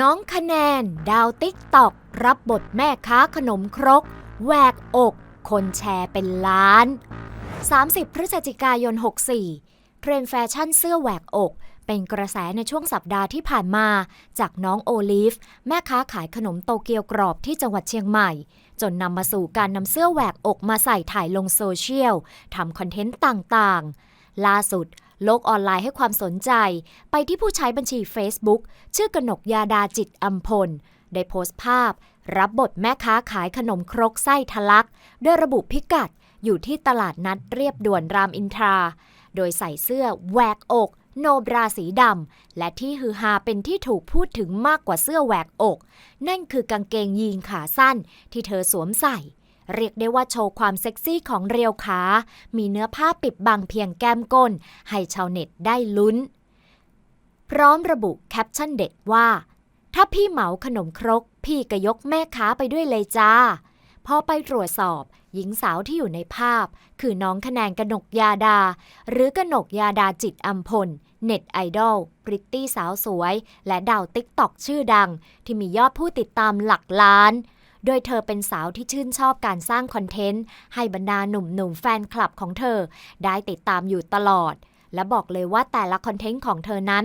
น้องคะแนน ดาวติ๊กตอก รับบทแม่ค้าขนมครกแหวกอก คนแชร์เป็นล้าน 30 พฤศจิกายน 64 เทรนแฟชั่นเสื้อแหวกอก เป็นกระแสในช่วงสัปดาห์ที่ผ่านมา จากน้องโอลิฟ แม่ค้าขายขนมโตเกียวกรอบที่จังหวัดเชียงใหม่ จนนำมาสู่การนำเสื้อแหวกอกมาใส่ถ่ายลงโซเชียลทำคอนเทนต์ต่างๆ ล่าสุด โลกออนไลน์ให้ความสนใจ ไปที่ผู้ใช้บัญชี Facebook ชื่อกนกยาดาจิตอัมพล ได้โพสต์ภาพ รับบทแม่ค้าขายขนมครกไส้ทะลัก ด้วยระบุพิกัดอยู่ที่ตลาดนัดเรียบด่วนรามอินทรา โดยใส่เสื้อแหวกอก โนบราสีดำ และที่ฮือฮาเป็นที่ถูกพูดถึงมากกว่าเสื้อแหวกอก นั่นคือกางเกงยีนขาสั้นที่เธอสวมใส่ เรียกได้ว่าโชว์ความเซ็กซี่ของเรียวขา มีเนื้อผ้าปิดบังเพียงแก้มก้น ให้ชาวเน็ตได้ลุ้น พร้อมระบุแคปชั่นเด็ดว่า ถ้าพี่เหมาขนมครก พี่ก็ยกแม่ค้าไปด้วยเลยจ้า พอไปตรวจสอบ หญิงสาวที่อยู่ในภาพ คือน้องคะแนนกนกยาดา หรือกนกยาดาจิตอัมพลเน็ตไอดอลพริตตี้สาวสวย และดาวติ๊กตอกชื่อดัง ที่มียอดผู้ติดตามหลักล้าน โดยเธอเป็นสาวที่ชื่นชอบการสร้างคอนเทนต์ ให้บรรดาหนุ่มๆแฟนคลับของเธอ ได้ติดตามอยู่ตลอด และบอกเลยว่าแต่ละคอนเทนต์ของเธอนั้น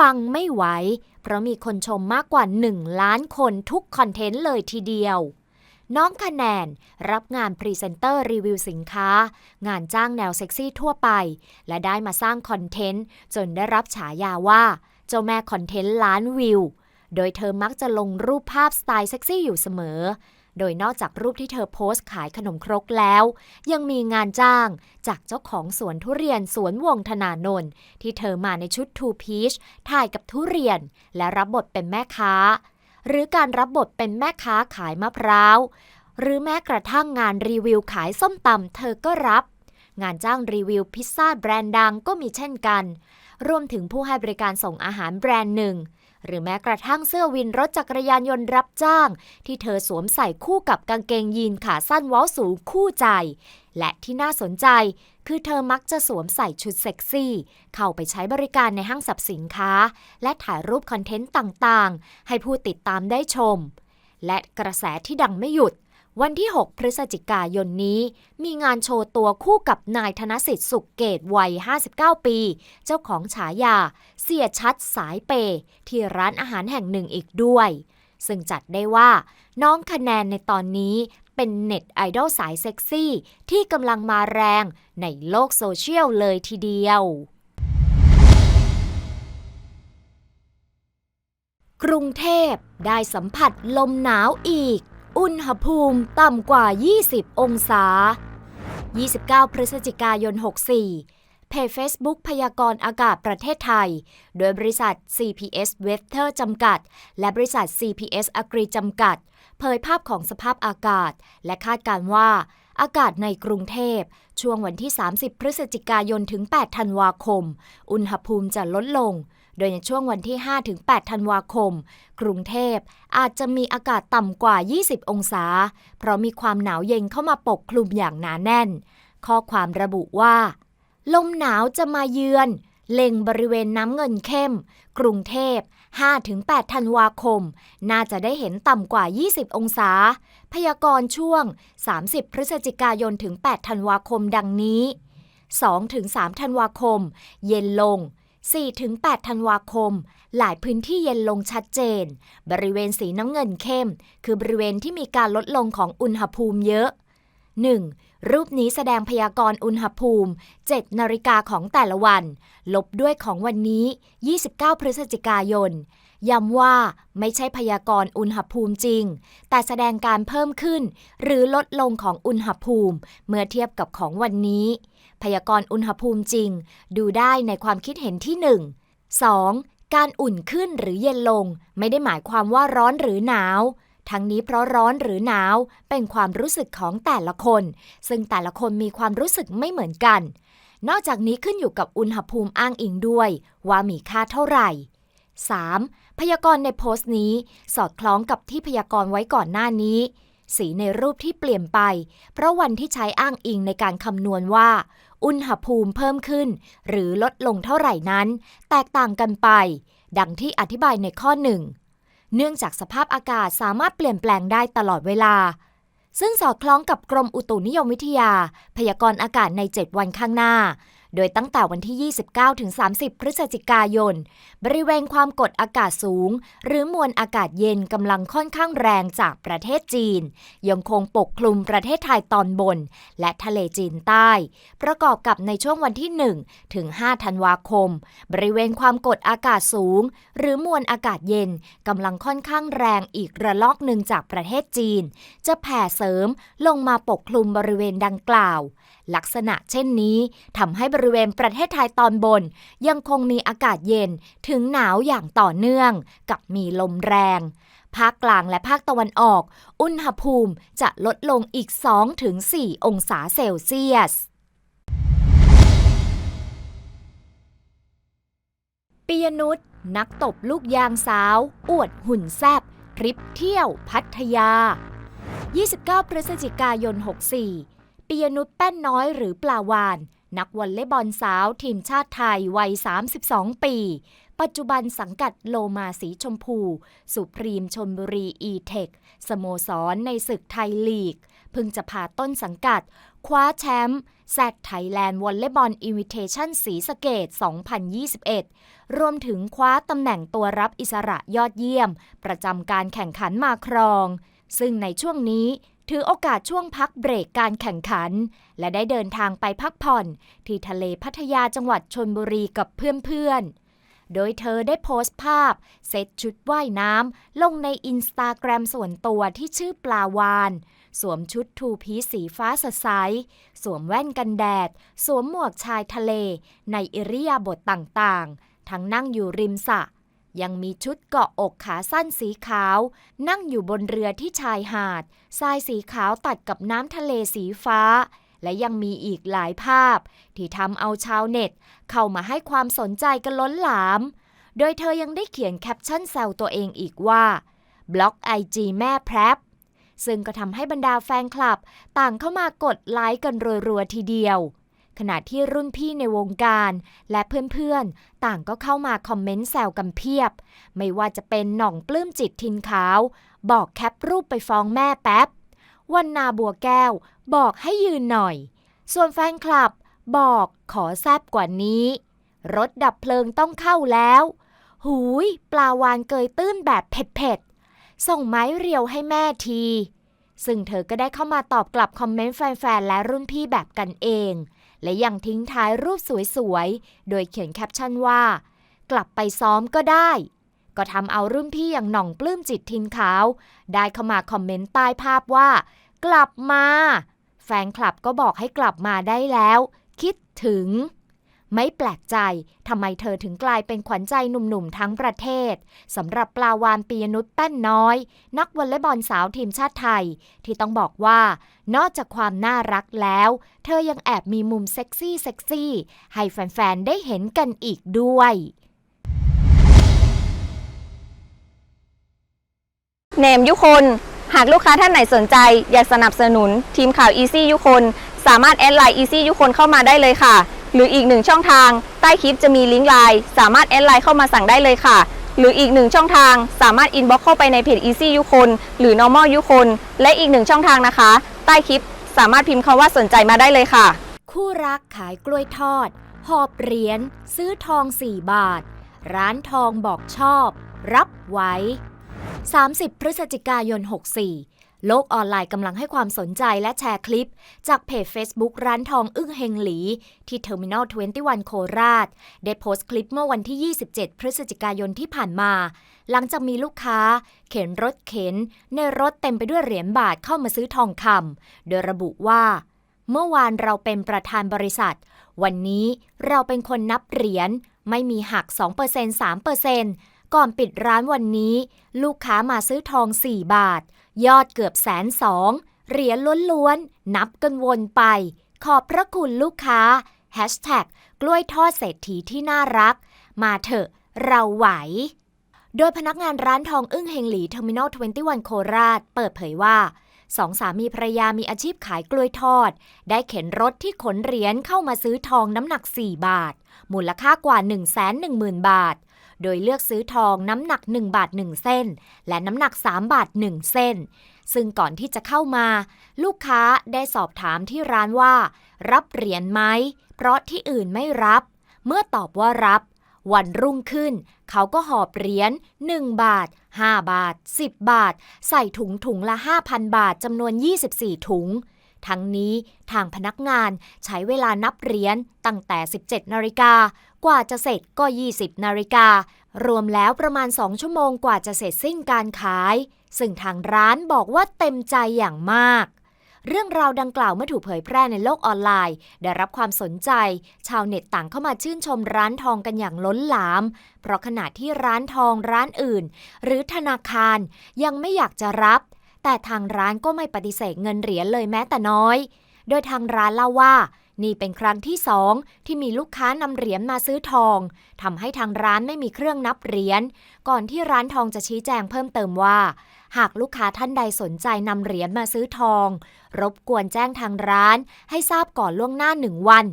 ปังไม่ไหว เพราะมีคนชมมากกว่า 1 ล้านคนทุกคอนเทนต์เลยทีเดียวน้องคะแนน รับงานพรีเซนเตอร์รีวิวสินค้า งานจ้างแนวเซ็กซี่ทั่วไป และได้มาสร้างคอนเทนต์ จนได้รับฉายาว่า เจ้าแม่คอนเทนต์ล้านวิว โดยเธอมักจะลงรูปภาพสไตล์เซ็กซี่อยู่เสมอ โดยนอกจากรูปที่เธอโพสต์ขายขนมครกแล้ว ยังมีงานจ้างจากเจ้าของสวนทุเรียนสวนวงธนานนท์ที่เธอมาในชุดทูพีชถ่ายกับทุเรียน และรับบทเป็นแม่ค้า หรือการรับบทเป็นแม่ค้าขายมะพร้าว หรือแม้กระทั่งงานรีวิวขายส้มตำเธอก็รับงานจ้างรีวิวพิซซ่าแบรนด์ดังก็มีเช่นกัน รวมถึงผู้ให้บริการส่งอาหารแบรนด์หนึ่ง หรือแม้กระทั่งเสื้อวินรถจักรยานยนต์รับจ้าง ที่เธอสวมใส่คู่กับกางเกงยีนขาสั้นเว้าสูงคู่ใจ และที่น่าสนใจ คือเธอมักจะสวมใส่ชุดเซ็กซี่ เข้าไปใช้บริการในห้างสรรพสินค้า และถ่ายรูปคอนเทนต์ต่างๆ ให้ผู้ติดตามได้ชม และกระแสที่ดังไม่หยุด วันที่ 6 พฤศจิกายนนี้ มีงานโชว์ตัวคู่กับนายธนสิทธิ์สุขเกตวัย 59 ปี เจ้าของฉายา เสียชัดสายเปย์ที่ร้านอาหารแห่งหนึ่งอีกด้วย ซึ่งจัดได้ว่า น้องคะแนนในตอนนี้เป็นเน็ตไอดอลสายเซ็กซี่ ที่กำลังมาแรงในโลกโซเชียลเลยทีเดียวกรุงเทพได้สัมผัสลมหนาวอีก อุณหภูมิต่ำกว่า 20 องศา 29 พฤศจิกายน 64 เพจ Facebook พยากรณ์อากาศประเทศไทย โดยบริษัท CPS Weather จำกัด และบริษัท CPS Agri จำกัด เผยภาพของสภาพอากาศ และคาดการว่า อากาศในกรุงเทพ ช่วงวันที่ 30 พฤศจิกายนถึง 8 ธันวาคม อุณหภูมิจะลดลง โดยในช่วงวันที่5ถึง8ธันวาคม กรุงเทพอาจจะมีอากาศต่ำกว่า 20 องศา เพราะมีความหนาวเย็นเข้ามาปกคลุมอย่างหนาแน่น ข้อความระบุว่า ลมหนาวจะมาเยือน เล็งบริเวณน้ำเงินเข้ม กรุงเทพ5-8 ธันวาคม น่าจะได้เห็นต่ำกว่า 20 องศา พยากรณ์ช่วง 30 พฤศจิกายนถึง 8 ธันวาคมดังนี้ 2-3 ธันวาคม เย็นลง 4-8 ธันวาคม หลายพื้นที่เย็นลงชัดเจน บริเวณสีน้ำเงินเข้ม คือบริเวณที่มีการลดลงของอุณหภูมิเยอะ 1. รูปนี้แสดงพยากรณ์อุณหภูมิ 7 นาฬิกาของแต่ละวัน ลบด้วยของวันนี้ 29 พฤศจิกายน ย้ำว่าไม่ใช่พยากรณ์อุณหภูมิจริง แต่แสดงการเพิ่มขึ้น หรือลดลงของอุณหภูมิ เมื่อเทียบกับของวันนี้ พยากรณ์อุณหภูมิจริง ดูได้ในความคิดเห็นที่ 1 2. การอุ่นขึ้นหรือเย็นลง ไม่ได้หมายความว่าร้อนหรือหนาว ทั้งนี้เพราะร้อนหรือหนาวเป็นความรู้สึกของแต่ละคน ซึ่งแต่ละคนมีความรู้สึกไม่เหมือนกัน นอกจากนี้ขึ้นอยู่กับอุณหภูมิอ้างอิงด้วย ว่ามีค่าเท่าไหร่ 3. พยากรณ์ในโพสต์นี้ สอดคล้องกับที่พยากรณ์ไว้ก่อนหน้านี้ สีในรูปที่เปลี่ยนไป เพราะวันที่ใช้อ้างอิงในการคำนวณว่า อุณหภูมิเพิ่มขึ้น หรือลดลงเท่าไหร่นั้น แตกต่างกันไป ดังที่อธิบายในข้อหนึ่งเนื่องจากสภาพอากาศสามารถเปลี่ยนแปลงได้ตลอดเวลา ซึ่งสอดคล้องกับกรมอุตุนิยมวิทยา พยากรณ์อากาศใน 7 วันข้างหน้า โดยตั้งแต่วันที่ 29-30 พฤศจิกายน บริเวณความกดอากาศสูง หรือมวลอากาศเย็นกำลังค่อนข้างแรงจากประเทศจีน ยังคงปกคลุมประเทศไทยตอนบน และทะเลจีนใต้ ประกอบกับในช่วงวันที่ 1 ถึง 5 ธันวาคม บริเวณความกดอากาศสูง หรือมวลอากาศเย็นกำลังค่อนข้างแรงอีกระลอกหนึ่งจากประเทศจีน จะแผ่เสริมลงมาปกคลุมบริเวณดังกล่าว ลักษณะเช่นนี้ทำให้บริเวณประเทศไทยตอนบน ยังคงมีอากาศเย็นถึงหนาวอย่างต่อเนื่อง กับมีลมแรง ภาคกลางและภาคตะวันออก อุณหภูมิจะลดลงอีก 2-4 องศาเซลเซียสปิยนุษนักตบลูกยางสาว อวดหุ่นแซบทริปเที่ยวพัทยา 29 พฤศจิกายน 64 ปิยนุษแป้นน้อยหรือปลาวาน นักวอลเลย์บอลสาวทีมชาติไทยวัย 32 ปี ปัจจุบันสังกัดโลมาสีชมพู สุพรีมชนบุรีอีเทคสโมสรในศึกไทยลีก เพิ่งจะพาต้นสังกัด คว้าแชมป์แซดไทยแลนด์วอลเลย์บอลอินวิเทชันสีสเกต 2021 รวมถึงคว้าตำแหน่งตัวรับอิสระยอดเยี่ยม ประจำการแข่งขันมาครอง ซึ่งในช่วงนี้ ถือโอกาสช่วงพักเบรกการแข่งขัน และได้เดินทางไปพักผ่อน ที่ทะเลพัทยาจังหวัดชนบุรีกับเพื่อนๆ โดยเธอได้โพสต์ภาพ เซตชุดว่ายน้ำลงในอินสตาแกรมส่วนตัวที่ชื่อปลาวาน สวมชุดทูพีสีฟ้าสดใส สวมแว่นกันแดด สวมหมวกชายทะเล ในอิริยาบถต่างๆ ทั้งนั่งอยู่ริมสระ ยังมีชุดเกาะอกขาสั้นสีขาว นั่งอยู่บนเรือที่ชายหาดทรายสีขาวตัดกับน้ำทะเลสีฟ้า และยังมีอีกหลายภาพ ที่ทำเอาชาวเน็ต เข้ามาให้ความสนใจกันล้นหลาม โดยเธอยังได้เขียนแคปชั่นแซวตัวเองอีกว่าบล็อกไอจีแม่แพรบซึ่งก็ทำให้บรรดาแฟนคลับ ต่างเข้ามากดไลค์กันรัวๆทีเดียว ขณะที่รุ่นพี่ในวงการ และเพื่อนๆ ต่างก็เข้ามาคอมเมนต์แซวกันเพียบ ไม่ว่าจะเป็นหน่องปลื้มจิตทินขาว บอกแคปรูปไปฟ้องแม่แป๊บ วันนาบัวแก้ว บอกให้ยืนหน่อย ส่วนแฟนคลับ บอกขอแซบกว่านี้ รถดับเพลิงต้องเข้าแล้ว หูย ปลาวานเกยตื้นแบบเผ็ดๆ ส่งไม้เรียวให้แม่ทีซึ่งเธอก็ได้เข้ามาตอบกลับคอมเมนต์แฟนๆ และรุ่นพี่แบบกันเอง และยังทิ้งท้ายรูปสวยๆ โดยเขียนแคปชั่นว่า กลับไปซ้อมก็ได้ ก็ทำเอารุ่นพี่อย่างหน่องปลื้มจิตทินขาว ได้เข้ามาคอมเมนต์ใต้ภาพว่า กลับมา แฟนคลับก็บอกให้กลับมาได้แล้ว คิดถึง ไม่แปลกใจทำไมเธอถึงกลายเป็นขวัญใจหนุ่มๆ ทั้งประเทศสำหรับปลาวานปียนุชแป้นน้อย นักวอลเลย์บอลสาวทีมชาติไทย ที่ต้องบอกว่า นอกจากความน่ารักแล้ว เธอยังแอบมีมุมเซ็กซี่เซ็กซี่ให้แฟนๆ ได้เห็นกันอีกด้วยเนมยุคน หากลูกค้าท่านไหนสนใจ อยากสนับสนุน ทีมข่าว Easy ยุคน สามารถแอดไลน์ Easy ยุคนเข้ามาได้เลยค่ะ หรืออีกหนึ่งช่องทาง ใต้คลิปจะมีลิงก์ไลน์สามารถแอดไลน์เข้ามาสั่งได้เลยค่ะ หรืออีกหนึ่งช่องทางสามารถอินบ็อกเข้าไปในเพจ Easy ยุคนหรือ Normal ยุคนและอีกหนึ่งช่องทางนะคะ ใต้คลิปสามารถพิมพ์คำว่าสนใจมาได้เลยค่ะ คู่รักขายกล้วยทอด หอบเหรียญซื้อทอง 4 บาท ร้านทองบอกชอบ รับไว้ 30 พฤศจิกายน 64 โลกออนไลน์กำลังให้ความสนใจและแชร์คลิป จากเพจ Facebook ร้านทองอึ้งเฮงหลี ที่เทอร์มินอล21 โคราช ได้โพสต์คลิปเมื่อวันที่ 27 พฤศจิกายนที่ผ่านมา หลังจากมีลูกค้า เข็นรถเข็น ในรถเต็มไปด้วยเหรียญบาทเข้ามาซื้อทองคำโดยระบุว่า เมื่อวานเราเป็นประธานบริษัท วันนี้เราเป็นคนนับเหรียญไม่มีหัก 2% 3%ก่อนปิดร้านวันนี้ ลูกค้ามาซื้อทอง 4 บาท ยอดเกือบแสนสองเหรียญล้วนๆ นับกันวนไป ขอบพระคุณลูกค้า Hashtag กล้วยทอดเศรษฐีที่น่ารัก มาเถอะ เราไหว โดยพนักงานร้านทองอึ้งเฮงหลีเทอร์มินอล21 โคราช เปิดเผยว่าสองสามีภรรยามีอาชีพขายกล้วยทอด ได้เข็นรถที่ขนเหรียญเข้ามาซื้อทองน้ำหนัก 4 บาท มูลค่ากว่า 1 1 0 0 0 0 บาท โดยเลือกซื้อทองน้ำหนัก 1 บาท 1 เส้น และน้ำหนัก 3 บาท 1 เส้น ซึ่งก่อนที่จะเข้ามา ลูกค้าได้สอบถามที่ร้านว่า รับเหรียญไหม เพราะที่อื่นไม่รับ เมื่อตอบว่ารับวันรุ่งขึ้น เขาก็หอบเหรียญ1 บาท 5 บาท 10 บาท ใส่ถุงถุงละ 5,000 บาทจำนวน 24 ถุง ทั้งนี้ทางพนักงานใช้เวลานับเหรียญตั้งแต่ 17 นาฬิกา กว่าจะเสร็จก็ 20 นาฬิกา รวมแล้วประมาณ 2 ชั่วโมงกว่าจะเสร็จสิ้นการขาย ซึ่งทางร้านบอกว่าเต็มใจอย่างมาก เรื่องราวดังกล่าวเมื่อถูกเผยแพร่ในโลกออนไลน์ ได้รับความสนใจ ชาวเน็ตต่างเข้ามาชื่นชมร้านทองกันอย่างล้นหลาม เพราะขณะที่ร้านทองร้านอื่น หรือธนาคารยังไม่อยากจะรับ แต่ทางร้านก็ไม่ปฏิเสธเงินเหรียญเลยแม้แต่น้อย โดยทางร้านเล่าว่า นี่เป็นครั้งที่สองที่มีลูกค้านำเหรียญมาซื้อทองทำให้ทางร้านไม่มีเครื่องนับเหรียญก่อนที่ร้านทองจะชี้แจงเพิ่มเติมว่า หากลูกค้าท่านใดสนใจนำเหรียญมาซื้อทอง รบกวนแจ้งทางร้าน ให้ทราบก่อนล่วงหน้าหนึ่งวัน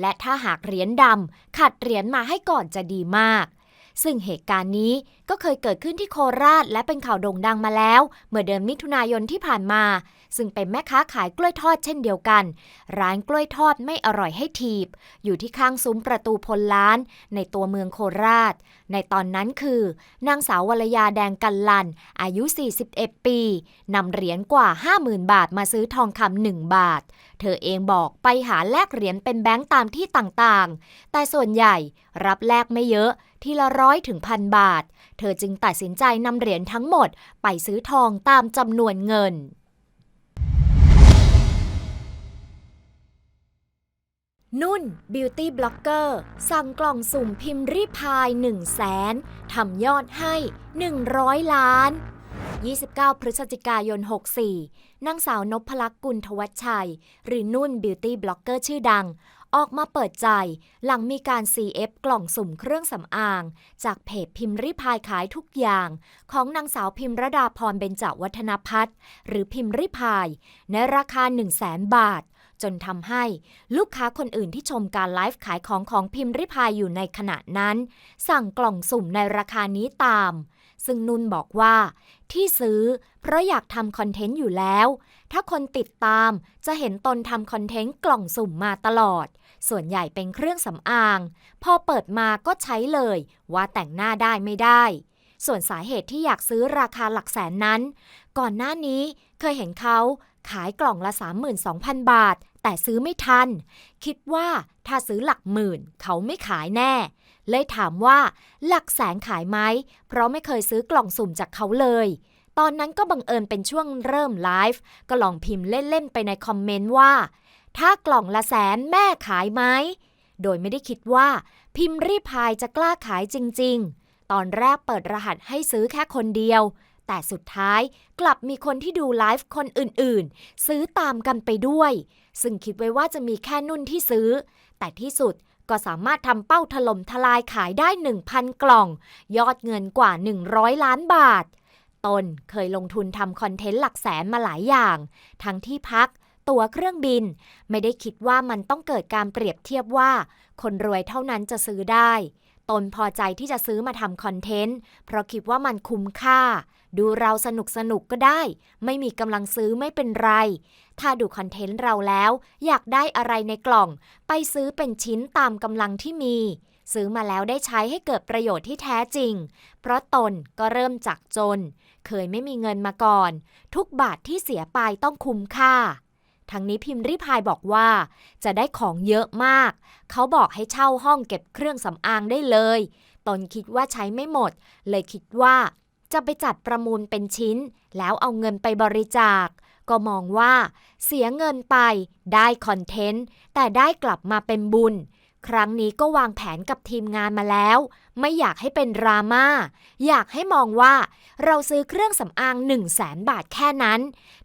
และถ้าหากเหรียญดำขัดเหรียญมาให้ก่อนจะดีมาก ซึ่งเหตุการณ์นี้ก็เคยเกิดขึ้นที่โคราชและเป็นข่าวโด่งดังมาแล้ว เมื่อเดือนมิถุนายนที่ผ่านมา ซึ่งเป็นแม่ค้าขายกล้วยทอดเช่นเดียวกัน ร้านกล้วยทอดไม่อร่อยให้ทีบ อยู่ที่ข้างซุ้มประตูพลล้าน ในตัวเมืองโคราช ในตอนนั้นคือนางสาววรยาแดงกันลัน อายุ 41 ปีนำเหรียญกว่า 50,000 บาทมาซื้อทองคำหนึ่งบาท เธอเองบอกไปหาแลกเหรียญเป็นแบงก์ตามที่ต่างๆ แต่ส่วนใหญ่รับแลกไม่เยอะ ทีละร้อยถึงพันบาท เธอจึงตัดสินใจนำเหรียญทั้งหมดไปซื้อทองตามจำนวนเงินนุ่นบิวตี้บล็อกเกอร์สั่งกล่องสุ่มพิมพ์รีพาย 1 0 0 0 0แสนทำยอดให้ 100 ล้าน 29 พฤศจิกายน 64นางสาวนพลักษณ์กุลทวัชชัย หรือนุ่นบิวตี้บล็อกเกอร์ชื่อดัง ออกมาเปิดใจหลังมีการ CF กล่องสุ่มเครื่องสำอาง จากเพจพิมพ์ริพายขายทุกอย่าง ของนางสาวพิมรดาพรเบญจวัฒนพัฒน์หรือพิมพ์ริพาย ในราคา 1 0 0 0 0แสนบาท จนทำให้ลูกค้าคนอื่นที่ชมการไลฟ์ขายของของพิมพ์ริพายอยู่ในขณะนั้น สั่งกล่องสุ่มในราคานี้ตาม ซึ่งนุ่นบอกว่า ที่ซื้อ เพราะอยากทำคอนเทนต์อยู่แล้ว ถ้าคนติดตามจะเห็นตนทำคอนเทนต์กล่องสุ่มมาตลอด ส่วนใหญ่เป็นเครื่องสำอาง พอเปิดมาก็ใช้เลย ว่าแต่งหน้าได้ไม่ได้ ส่วนสาเหตุที่อยากซื้อราคาหลักแสนนั้น ก่อนหน้านี้เคยเห็นเขาขายกล่องละ 32,000 บาท แต่ซื้อไม่ทัน คิดว่าถ้าซื้อหลักหมื่น เขาไม่ขายแน่ เลยถามว่าหลักแสนขายไหม เพราะไม่เคยซื้อกล่องสุ่มจากเขาเลย ตอนนั้นก็บังเอิญเป็นช่วงเริ่มไลฟ์ก็ลองพิมพ์เล่นๆไปในคอมเมนต์ว่า ถ้ากล่องละแสนแม่ขายไหม โดยไม่ได้คิดว่า พิมพ์รีพายจะกล้าขายจริง ๆ ตอนแรกเปิดรหัสให้ซื้อแค่คนเดียว แต่สุดท้ายกลับมีคนที่ดูไลฟ์คนอื่นๆ ซื้อตามกันไปด้วย ซึ่งคิดไว้ว่าจะมีแค่นุ่นที่ซื้อ แต่ที่สุดก็สามารถทำเป้าถล่มทลายขายได้ 1,000 กล่อง ยอดเงินกว่า 100 ล้านบาท ตนเคยลงทุนทำคอนเทนต์หลักแสนมาหลายอย่าง ทั้งที่พัก ตั๋วเครื่องบิน ไม่ได้คิดว่ามันต้องเกิดการเปรียบเทียบว่า คนรวยเท่านั้นจะซื้อได้ ตนพอใจที่จะซื้อมาทำคอนเทนต์ เพราะคิดว่ามันคุ้มค่า ดูเราสนุกสนุกก็ได้ ไม่มีกำลังซื้อไม่เป็นไร ถ้าดูคอนเทนต์เราแล้ว อยากได้อะไรในกล่อง ไปซื้อเป็นชิ้นตามกำลังที่มี ซื้อมาแล้วได้ใช้ให้เกิดประโยชน์ที่แท้จริง เพราะตนก็เริ่มจากจน เคยไม่มีเงินมาก่อน ทุกบาทที่เสียไปต้องคุ้มค่า ทั้งนี้พิมพ์ริพายบอกว่า จะได้ของเยอะมาก เขาบอกให้เช่าห้องเก็บเครื่องสำอางได้เลย ตนคิดว่าใช้ไม่หมด เลยคิดว่า จะไปจัดประมูลเป็นชิ้น แล้วเอาเงินไปบริจาคก็มองว่า เสียเงินไปได้คอนเทนต์ แต่ได้กลับมาเป็นบุญ ครั้งนี้ก็วางแผนกับทีมงานมาแล้ว ไม่อยากให้เป็นดราม่าอยากให้มองว่า เราซื้อเครื่องสำอาง 1 0 0 0 0แสนบาทแค่นั้น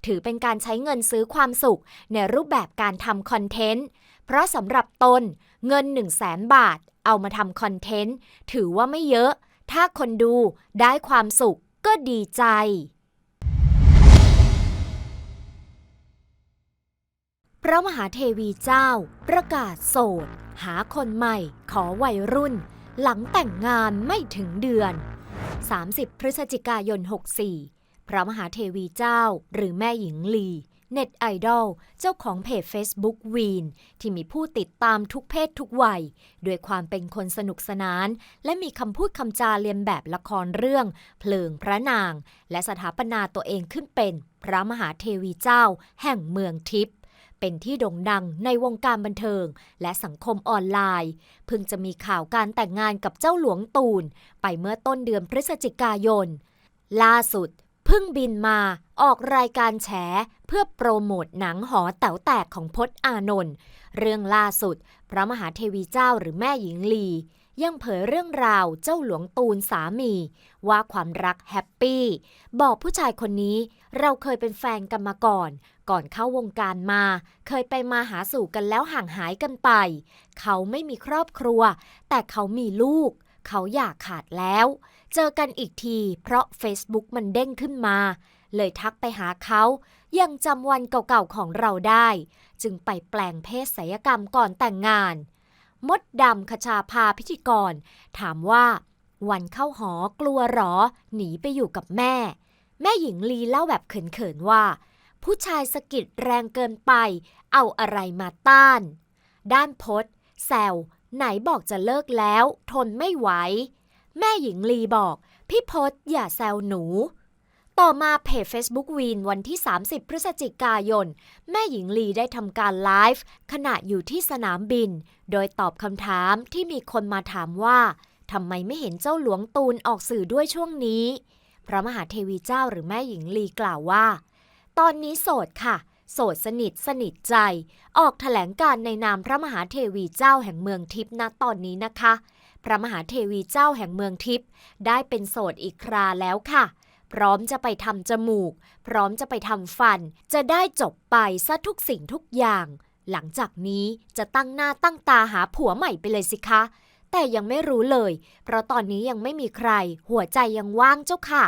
ถือเป็นการใช้เงินซื้อความสุข ในรูปแบบการทำคอนเทนต์ เพราะสำหรับตนเงิน 1 0 0 0 0แสนบาท เอามาทำคอนเทนต์ ถือว่าไม่เยอะ ถ้าคนดูได้ความสุขก็ดีใจ พระมหาเทวีเจ้า ประกาศโสด หาคนใหม่ ขอวัยรุ่น หลังแต่งงานไม่ถึงเดือน 30 พฤศจิกายน 64 พระมหาเทวีเจ้า หรือแม่หญิงลี เน็ตไอดอล เจ้าของเพจ Facebook วีน ที่มีผู้ติดตามทุกเพศทุกวัย ด้วยความเป็นคนสนุกสนาน และมีคำพูดคำจาเลียนแบบละครเรื่อง เพลิงพระนาง และสถาปนาตัวเองขึ้นเป็น พระมหาเทวีเจ้า แห่งเมืองทิพย์ เป็นที่โด่งดังในวงการบันเทิง และสังคมออนไลน์ เพิ่งจะมีข่าวการแต่งงานกับเจ้าหลวงตูน ไปเมื่อต้นเดือนพฤศจิกายน ล่าสุดเพิ่งบินมาออกรายการแฉเพื่อโปรโมทหนังหอแต๋วแตกของพจน์อานนท์เรื่องล่าสุด พระมหาเทวีเจ้าหรือแม่หญิงลี ยังเผยเรื่องราวเจ้าหลวงตูนสามี ว่าความรักแฮปปี้ บอกผู้ชายคนนี้เราเคยเป็นแฟนกันมาก่อน ก่อนเข้าวงการมา เคยไปมาหาสู่กันแล้วห่างหายกันไป เขาไม่มีครอบครัว แต่เขามีลูก เขาอยากขาดแล้ว เจอกันอีกที เพราะ Facebook มันเด้งขึ้นมา เลยทักไปหาเขา ยังจำวันเก่าๆของเราได้ จึงไปแปลงเพศศัลยกรรมก่อนแต่งงาน มดดำคชาพาพิธีกร ถามว่าวันเข้าหอกลัวหรอ หนีไปอยู่กับแม่ แม่หญิงลีเล่าแบบเขินๆว่า ผู้ชายสะกิดแรงเกินไป เอาอะไรมาต้าน ด้านพศแซวไหนบอกจะเลิกแล้ว ทนไม่ไหว แม่หญิงลีบอก พี่พศอย่าแซวหนู ต่อมาเพจ Facebook วีนวันที่ 30 พฤศจิกายน แม่หญิงลีได้ทำการไลฟ์ขณะอยู่ที่สนามบิน โดยตอบคำถามที่มีคนมาถามว่าทำไมไม่เห็นเจ้าหลวงตูนออกสื่อด้วยช่วงนี้ พระมหาเทวีเจ้าหรือแม่หญิงลีกล่าวว่า ตอนนี้โสดค่ะ โสดสนิทสนิทใจ ออกแถลงการในนามพระมหาเทวีเจ้าแห่งเมืองทิพย์ณตอนนี้นะคะ พระมหาเทวีเจ้าแห่งเมืองทิพย์ได้เป็นโสดอีกคราแล้วค่ะ พร้อมจะไปทำจมูก พร้อมจะไปทำฟัน จะได้จบไปซะทุกสิ่งทุกอย่าง หลังจากนี้จะตั้งหน้าตั้งตาหาผัวใหม่ไปเลยสิคะแต่ยังไม่รู้เลย เพราะตอนนี้ยังไม่มีใคร หัวใจยังว่างเจ้าค่ะ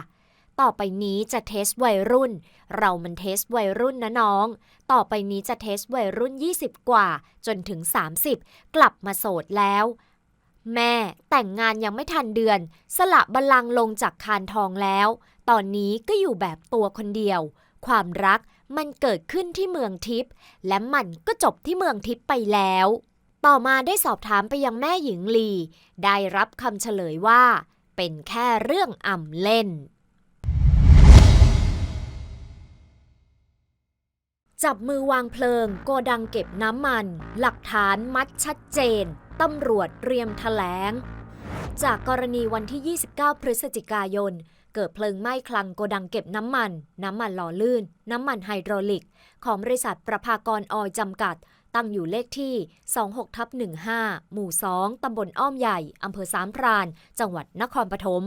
ต่อไปนี้จะเทสวัยรุ่น เรามันเทสวัยรุ่นนะน้อง ต่อไปนี้จะเทสวัยรุ่น 20 กว่า จนถึง 30 กลับมาโสดแล้ว แม่แต่งงานยังไม่ทันเดือน สละบัลลังก์ลงจากคานทองแล้ว ตอนนี้ก็อยู่แบบตัวคนเดียว ความรักมันเกิดขึ้นที่เมืองทิพย์และมันก็จบที่เมืองทิพย์ไปแล้ว ต่อมาได้สอบถามไปยังแม่หญิงลี ได้รับคำเฉลยว่า เป็นแค่เรื่องอ่ำเล่น จับมือวางเพลิง โกดังเก็บน้ำมัน หลักฐานมัดชัดเจน ตำรวจเตรียมแถลง จากกรณีวันที่ 29 พฤศจิกายน เกิดเพลิงไหม้คลังโกดังเก็บน้ำมัน น้ำมันหล่อลื่น น้ำมันไฮดรอลิก ของบริษัทประภากรออยล์จำกัด ตั้งอยู่เลขที่ 26ทับ15 หมู่ 2 ตำบลอ้อมใหญ่ อำเภอสามพราน จังหวัดนครปฐม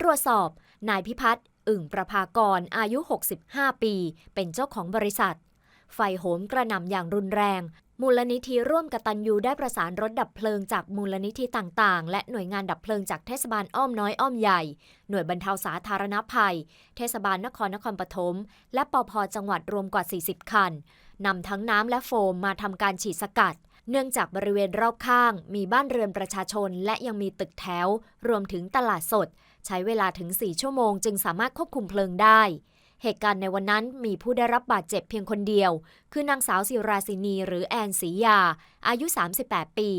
ตรวจสอบ นายพิพัฒน์ อึ่งประภากร อายุ 65 ปี เป็นเจ้าของบริษัท ไฟโหมกระหน่ำอย่างรุนแรง มูลนิธิร่วมกตัญญูได้ประสานรถดับเพลิงจากมูลนิธิต่างๆ และหน่วยงานดับเพลิงจากเทศบาลอ้อมน้อยอ้อมใหญ่ หน่วยบรรเทาสาธารณภัย เทศบาลนครนครปฐมและปพจังหวัดรวมกว่า 40 คันนำทั้งน้ำและโฟมมาทำการฉีดสกัดเนื่องจากบริเวณรอบข้าง มีบ้านเรือนประชาชน และยังมีตึกแถว รวมถึงตลาดสด ใช้เวลาถึง 4 ชั่วโมง จึงสามารถควบคุมเพลิงได้ เหตุการณ์ในวันนั้นมีผู้ได้รับบาดเจ็บเพียงคนเดียว คือนางสาวศิราศินีหรือแอนศรียา อายุ 38 ปี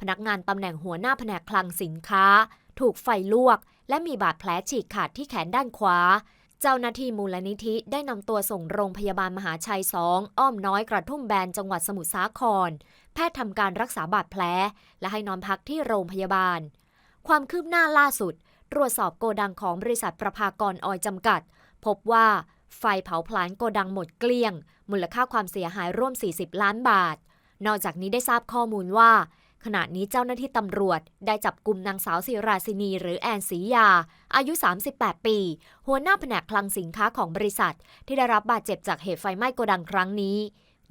พนักงานตำแหน่งหัวหน้าแผนกคลังสินค้า ถูกไฟลวก และมีบาดแผลฉีกขาดที่แขนด้านขวา เจ้าหน้าที่มูลนิธิได้นำตัวส่งโรงพยาบาลมหาชัย 2 อ้อมน้อยกระทุ่มแบนจังหวัดสมุทรสาคร แพทย์ทำการรักษาบาดแผล และให้นอนพักที่โรงพยาบาล ความคืบหน้าล่าสุด ตรวจสอบโกดังของบริษัทประภากรออยจำกัด พบว่า ไฟเผาผลาญโกดังหมดเกลี้ยง มูลค่าความเสียหายร่วม 40 ล้านบาท นอกจากนี้ได้ทราบข้อมูลว่า ขณะนี้เจ้าหน้าที่ตำรวจ ได้จับกลุ่มนางสาวศิราศินี หรือแอนศรียา อายุ 38 ปี หัวหน้าแผนกคลังสินค้าของบริษัท ที่ได้รับบาดเจ็บจากเหตุไฟไหม้โกดังครั้งนี้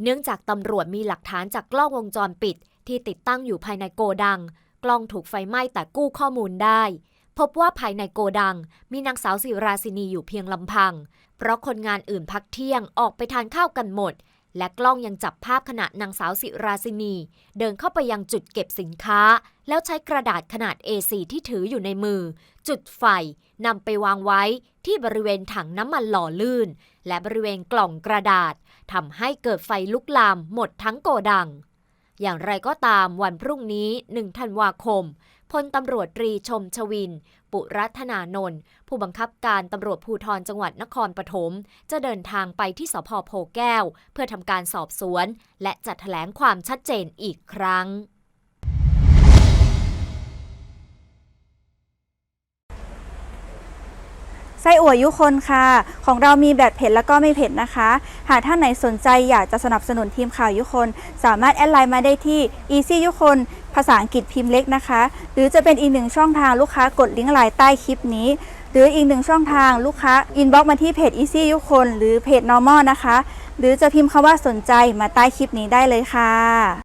เนื่องจากตำรวจมีหลักฐานจากกล้องวงจรปิด ที่ติดตั้งอยู่ภายในโกดัง กล้องถูกไฟไหม้แต่กู้ข้อมูลได้พบว่าภายในโกดัง มีนางสาวศิราศินีอยู่เพียงลำพัง เพราะคนงานอื่นพักเที่ยงออกไปทานข้าวกันหมด และกล้องยังจับภาพขณะนางสาวสิราสินี เดินเข้าไปยังจุดเก็บสินค้า แล้วใช้กระดาษขนาด A4 ที่ถืออยู่ในมือ จุดไฟนำไปวางไว้ที่บริเวณถังน้ำมันหล่อลื่น และบริเวณกล่องกระดาษทำให้เกิดไฟลุกลามหมดทั้งโกดัง อย่างไรก็ตามวันพรุ่งนี้ 1 ธันวาคมพลตำรวจตรีชมชวิน ปุรัตนานนท์ผู้บังคับการตำรวจภูธรจังหวัดนครปฐมจะเดินทางไปที่สพโพแก้ว เพื่อทำการสอบสวน และจะแถลงความชัดเจนอีกครั้งไส้อั่วยุคนค่ะ ของเรามีแบบเผ็ดแล้วก็ไม่เผ็ดนะคะ หากท่านไหนสนใจอยากจะสนับสนุนทีมข่าวยุคน สามารถแอดไลน์มาได้ที่ easy ยุคน ภาษาอังกฤษพิมพ์เล็กนะคะ หรือจะเป็นอีกหนึ่งช่องทางลูกค้ากดลิงก์ไลน์ใต้คลิปนี้ หรืออีกหนึ่งช่องทางลูกค้าอินบ็อกมาที่เพจ easy ยุคน หรือเพจ normal นะคะ หรือจะพิมพ์คำว่าสนใจมาใต้คลิปนี้ได้เลยค่ะ